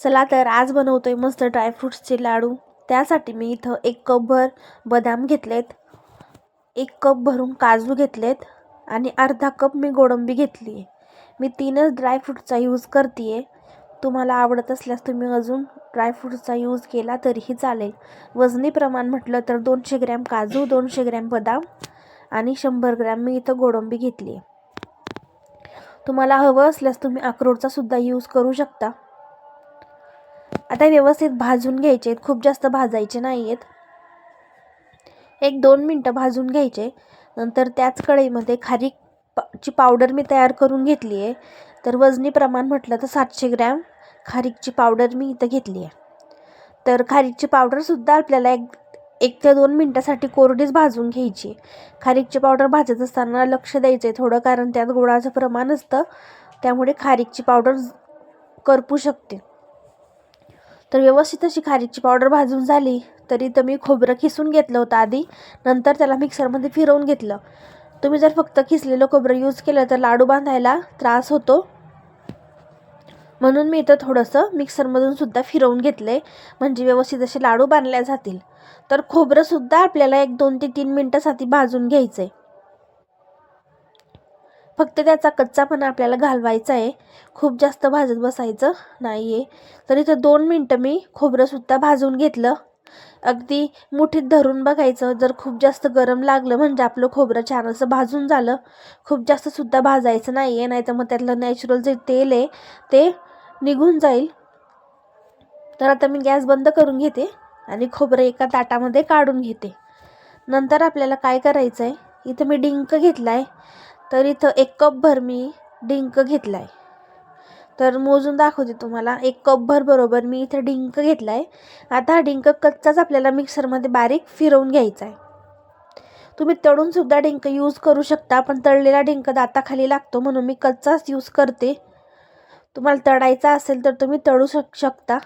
चला तर आज बनवतोय मस्त ड्रायफ्रूट्सचे लाडू. त्यासाठी मी इथं एक कपभर बदाम घेतलेत एक कप भरून काजू घेतलेत आणि अर्धा कप मी गोडंबी घेतली आहे. मी तीनच ड्रायफ्रूटचा यूज करते आहे तुम्हाला आवडत असल्यास तुम्ही अजून ड्रायफ्रूटचा यूज केला तरीही चालेल. वजनी प्रमाण म्हटलं तर दोनशे ग्रॅम काजू दोनशे ग्रॅम बदाम आणि शंभर ग्रॅम मी इथं गोडंबी घेतली आहे. तुम्हाला हवं असल्यास तुम्ही अक्रोडचा सुद्धा यूज करू शकता. आता व्यवस्थित भाजून घ्यायचे आहेत. खूप जास्त भाजायचे नाही आहेत एक दोन मिनटं भाजून घ्यायचे. नंतर त्याच कढईमध्ये खारीक ची पावडर मी तयार करून घेतली आहे. तर वजनी प्रमाण म्हटलं तर सातशे ग्रॅम. खारीकची पावडर मी इथं घेतली आहे. तर खारीकची पावडरसुद्धा आपल्याला एक एक ते दोन मिनटासाठी कोरडीच भाजून घ्यायची. खारीकची पावडर भाजत असताना लक्ष द्यायचं आहे थोडं कारण त्यात गोडाचं प्रमाण असतं. त्यामुळे खारीकची पावडर करपू शकते. तर व्यवस्थित अशी खारीची पावडर भाजून झाली. तरी तर मी खोबरं खिसून घेतलं होतं आधी. नंतर त्याला मिक्सरमध्ये फिरवून घेतलं. तुम्ही जर फक्त खिसलेलं खोबरं यूज केलं तर लाडू बांधायला त्रास होतो. म्हणून मी इथं थोडंसं मिक्सरमधून सुद्धा फिरवून घेतले. म्हणजे व्यवस्थित असे लाडू बांधल्या जातील. तर खोबरंसुद्धा आपल्याला एक दोन ते तीन मिनटासाठी भाजून घ्यायचं आहे फक्त त्याचा कच्चापणा आपल्याला घालवायचा आहे. खूप जास्त भाजत बसायचं नाही आहे तर इथं दोन मिनटं मी खोबरंसुद्धा भाजून घेतलं. अगदी मुठीत धरून बघायचं जर खूप जास्त गरम लागलं म्हणजे आपलं खोबरं छान असं भाजून झालं. खूप जास्तसुद्धा भाजायचं नाही आहे नाही तर मग त्यातलं नॅचरल जे तेल आहे ते निघून जाईल. तर आता मी गॅस बंद करून घेते आणि खोबरं एका ताटामध्ये काढून घेते. नंतर आपल्याला काय करायचं आहे इथं मी डिंक घेतला आहे तर इथं एक कपभर मी डिंक घेतला आहे तर मोजून दाखवते तुम्हाला. एक कपभर बरोबर मी इथं डिंक घेतला आहे आता हा डिंक कच्चाच आपल्याला मिक्सरमध्ये बारीक फिरवून घ्यायचा आहे तुम्ही तळूनसुद्धा डिंक यूज करू शकता पण तळलेला डिंक दाताखाली लागतो म्हणून मी कच्चाच यूज करते. तुम्हाला तळायचा असेल तर तुम्ही तळू शक शकता.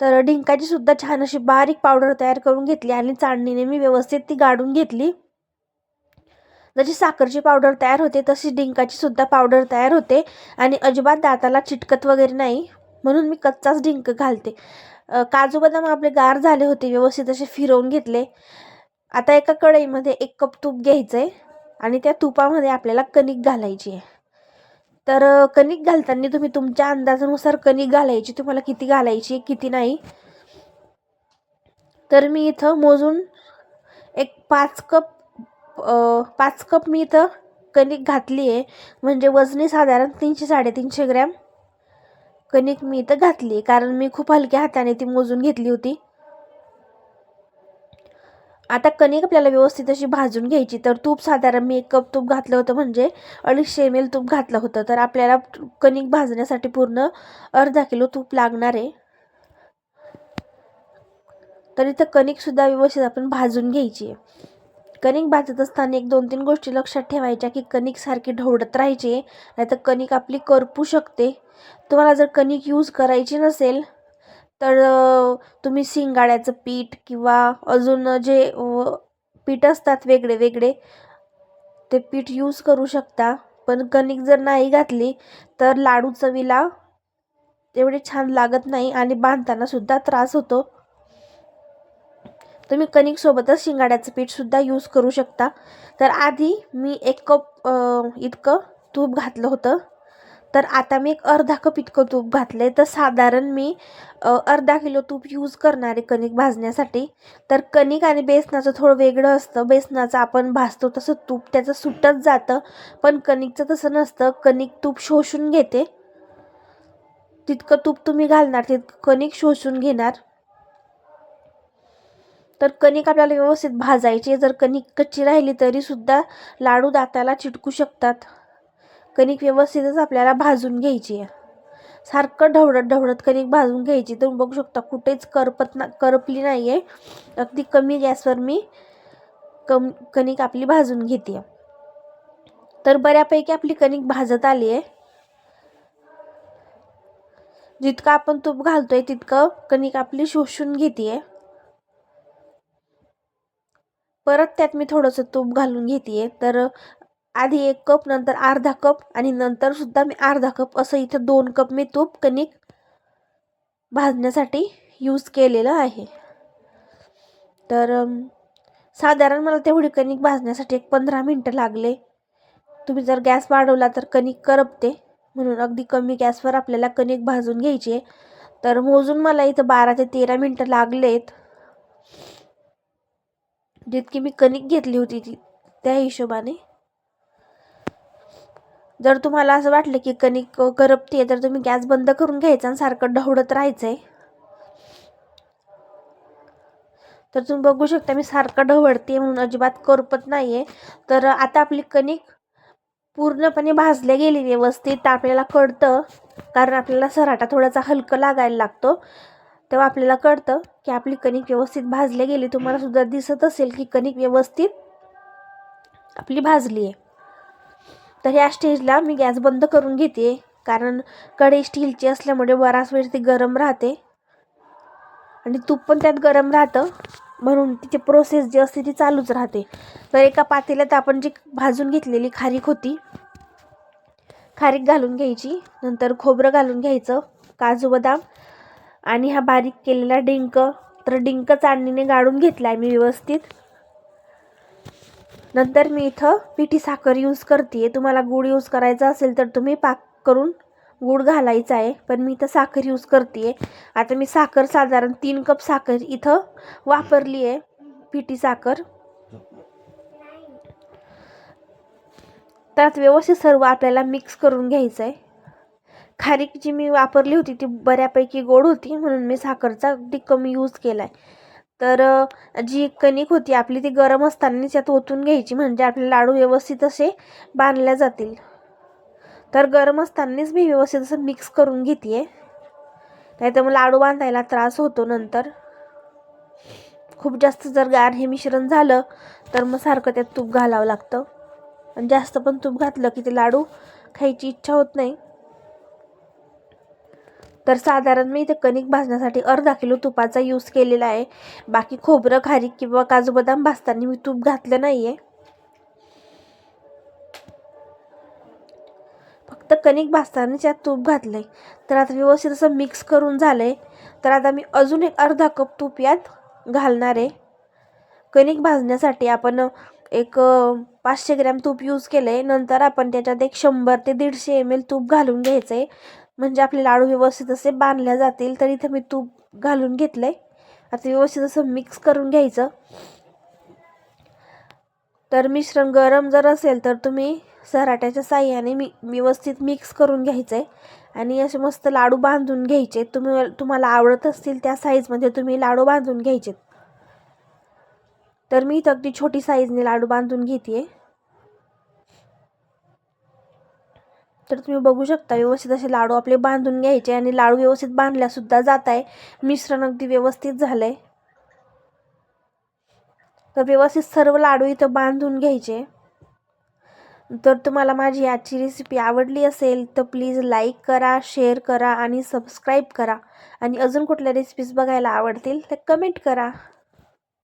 तर डिंकाची सुद्धा छान अशी बारीक पावडर तयार करून घेतली आणि चाळणीने मी व्यवस्थित ती गाडून घेतली. जशी साखरची पावडर तयार होते तशी डिंकाची सुद्धा पावडर तयार होते. आणि अजिबात दाताला चिटकत वगैरे नाही म्हणून मी कच्चाच डिंक घालते. काजू बदाम आपले गार झाले होते व्यवस्थित असे फिरवून घेतले. आता एका कढईमध्ये एक कप तूप घ्यायचं आहे आणि त्या तुपामध्ये आपल्याला कणिक घालायची आहे. तर कणिक घालताना तुम्ही तुमच्या अंदाजानुसार कणिक घालायची तुम्हाला किती घालायची किती नाही. तर मी इथं मोजून एक पाच कप पाच कप मी इथं कणिक घातली आहे म्हणजे वजनी साधारण तीनशे साडेतीनशे ग्रॅम कणिक मी इथं घातली आहे कारण मी खूप हलक्या हाताने ती मोजून घेतली होती. आता कणिक आपल्याला व्यवस्थित अशी भाजून घ्यायची. तर तूप साधारण मी एक कप तूप घातलं होतं. म्हणजे अडीचशे एम एल तूप घातलं होतं. तर आपल्याला कणिक भाजण्यासाठी पूर्ण अर्धा किलो तूप लागणार आहे. तर इथं कणिकसुद्धा व्यवस्थित आपण भाजून घ्यायची आहे. कणिक भाजत असताना एक दोन तीन गोष्टी लक्षात ठेवायच्या की कणिक सारखी ढवडत राहायची नाही तर कणिक आपली करपू शकते. तुम्हाला जर कणिक यूज करायची नसेल तर तुम्ही शिंगाड्याचं पीठ किंवा अजून जे पीठ असतात वेगळे वेगळे ते पीठ यूज करू शकता. पण कणिक जर नाही घातली तर लाडू चवीला तेवढे छान लागत नाही आणि बांधताना सुद्धा त्रास होतो. तुम्ही कणिकसोबतच शिंगाड्याचं पीठसुद्धा यूज करू शकता. तर आधी मी एक कप इतकं तूप घातलं होतं. तर आता मी एक अर्धा कप इतकं तूप घातलं आहे तर साधारण मी अर्धा किलो तूप यूज करणार आहे कणिक भाजण्यासाठी. तर कणिक आणि बेसनाचं थोडं वेगळं असतं. बेसनाचं आपण भाजतो तसं तूप त्याचं सुटत जातं. पण कणिकचं तसं नसतं. कणिक तूप शोषून घेते. तितकं तूप तुम्ही घालणार तितकं कणिक शोषून घेणार. तर कणिक आपल्याला व्यवस्थित भाजायची जर कणिक कच्ची राहिली तरीसुद्धा लाडू दाताला चिटकू शकतात. कणिक व्यवस्थितच आपल्याला भाजून घ्यायची आहे. सारखं ढवळत ढवळत कणिक भाजून घ्यायची. तुम्ही बघू शकता कुठेच करपत ना करपली नाही आहे अगदी कमी गॅसवर मी कम कणिक आपली भाजून घेते. तर बऱ्यापैकी आपली कणिक भाजत आली आहे. जितकं आपण तूप घालतोय तितकं कणिक आपली शोषून घेते. परत त्यात मी थोडंसं तूप घालून घेते तर आधी एक कप नंतर अर्धा कप आणि नंतर सुद्धा मी अर्धा कप असं इथं दोन कप मी तूप कणिक भाजण्यासाठी यूज केलेलं आहे. तर साधारण मला तेवढी कणिक भाजण्यासाठी एक पंधरा मिनटं लागले. तुम्ही जर गॅस वाढवला तर कणिक करपते. म्हणून अगदी कमी गॅसवर आपल्याला कणिक भाजून घ्यायची आहे. तर मोजून मला इथं बारा ते तेरा मिनटं लागलेत. जितकी मी कणिक घेतली होती ती त्या हिशोबाने. जर तुम्हाला असं वाटलं की कणिक करपते तर तुम्ही गॅस बंद करून घ्यायचा आणि सारखं ढवळत आहे तर तुम्ही बघू शकता मी सारखं ढवळते म्हणून अजिबात करपत नाही आहे तर आता आपली कणिक पूर्णपणे भाजल्या गेली व्यवस्थित आपल्याला कळतं कारण आपल्याला सराटा थोडासा हलकं लागायला लागतो. तेव्हा आपल्याला कळतं की आपली कणिक व्यवस्थित भाजले गेली. तुम्हाला सुद्धा दिसत असेल की कणिक व्यवस्थित आपली भाजली आहे. तर ह्या स्टेजला मी गॅस बंद करून घेते. कारण कढई स्टीलची असल्यामुळे बराच वेळ ती गरम राहते. आणि तूप पण त्यात गरम राहतं. म्हणून तिची प्रोसेस जी असते ती चालूच राहते. तर एका पातेल्यात आपण जी भाजून घेतलेली खारीक होती खारीक घालून घ्यायची. नंतर खोबरं घालून घ्यायचं. काजू बदाम आणि हा बारीक केलेला डिंक तर डिंक चाळणीने गाळून घेतला आहे मी व्यवस्थित. नंतर मी इथं पिठी साखर यूज करते तुम्हाला गूळ यूज करायचा असेल तर तुम्ही पाक करून गूळ घालायचा आहे. पण मी इथं साखर यूज करते आता मी साखर साधारण तीन कप साखर इथं वापरली आहे पिठी साखर. त्यात व्यवस्थित सर्व आपल्याला मिक्स करून घ्यायचं आहे खारीक जी मी वापरली होती ती बऱ्यापैकी गोड होती म्हणून मी साखरचा अगदी कमी यूज केला आहे तर जी कणिक होती आपली ती गरम असताना त्यात ओतून घ्यायची म्हणजे आपले लाडू व्यवस्थित असे बांधल्या जातील. तर गरम असतानाच मी व्यवस्थित असं मिक्स करून घेते नाही तर मग लाडू बांधायला त्रास होतो नंतर. खूप जास्त जर गार हे मिश्रण झालं तर मग सारखं त्यात तूप घालावं लागतं. आणि जास्त पण तूप घातलं की ते लाडू खायची इच्छा होत नाही. तर साधारण मी इथे कणिक भाजण्यासाठी अर्धा किलो तुपाचा यूज केलेला आहे. बाकी खोबरं खारीक किंवा काजू बदाम भाजताना मी तूप घातलं नाही आहे फक्त कणिक भाजताना त्यात तूप घातलं आहे तर आता व्यवस्थित असं मिक्स करून झालं आहे तर आता मी अजून एक अर्धा कप तूप यात घालणार आहे. कणिक भाजण्यासाठी आपण एक पाचशे ग्रॅम तूप यूज केलं आहे नंतर आपण त्याच्यात एक शंभर ते दीडशे एम एल तूप घालून घ्यायचं आहे म्हणजे आपले लाडू व्यवस्थित असे बांधल्या जातील तर इथे मी तूप घालून घेतलं आहे आता व्यवस्थित असं मिक्स करून घ्यायचं. तर मिश्रण गरम जर असेल तर तुम्ही सराट्याच्या साह्याने मी व्यवस्थित मिक्स करून घ्यायचं आहे आणि असे मस्त लाडू बांधून घ्यायचे. तुम्ही तुम्हाला आवडत असतील त्या साईजमध्ये तुम्ही लाडू बांधून घ्यायचे तर मी इथं अगदी छोटी साईजने लाडू बांधून घेते तर तुम्ही बघू शकता व्यवस्थित असे लाडू आपले बांधून घ्यायचे आणि लाडू व्यवस्थित बांधल्यासुद्धा जात आहे मिश्रण अगदी व्यवस्थित झालंय. तर व्यवस्थित सर्व लाडू इथं बांधून घ्यायचे. तर तुम्हाला माझी आजची रेसिपी आवडली असेल तर प्लीज लाईक करा शेअर करा आणि सबस्क्राईब करा. आणि अजून कुठल्या रेसिपीज बघायला आवडतील तर कमेंट करा.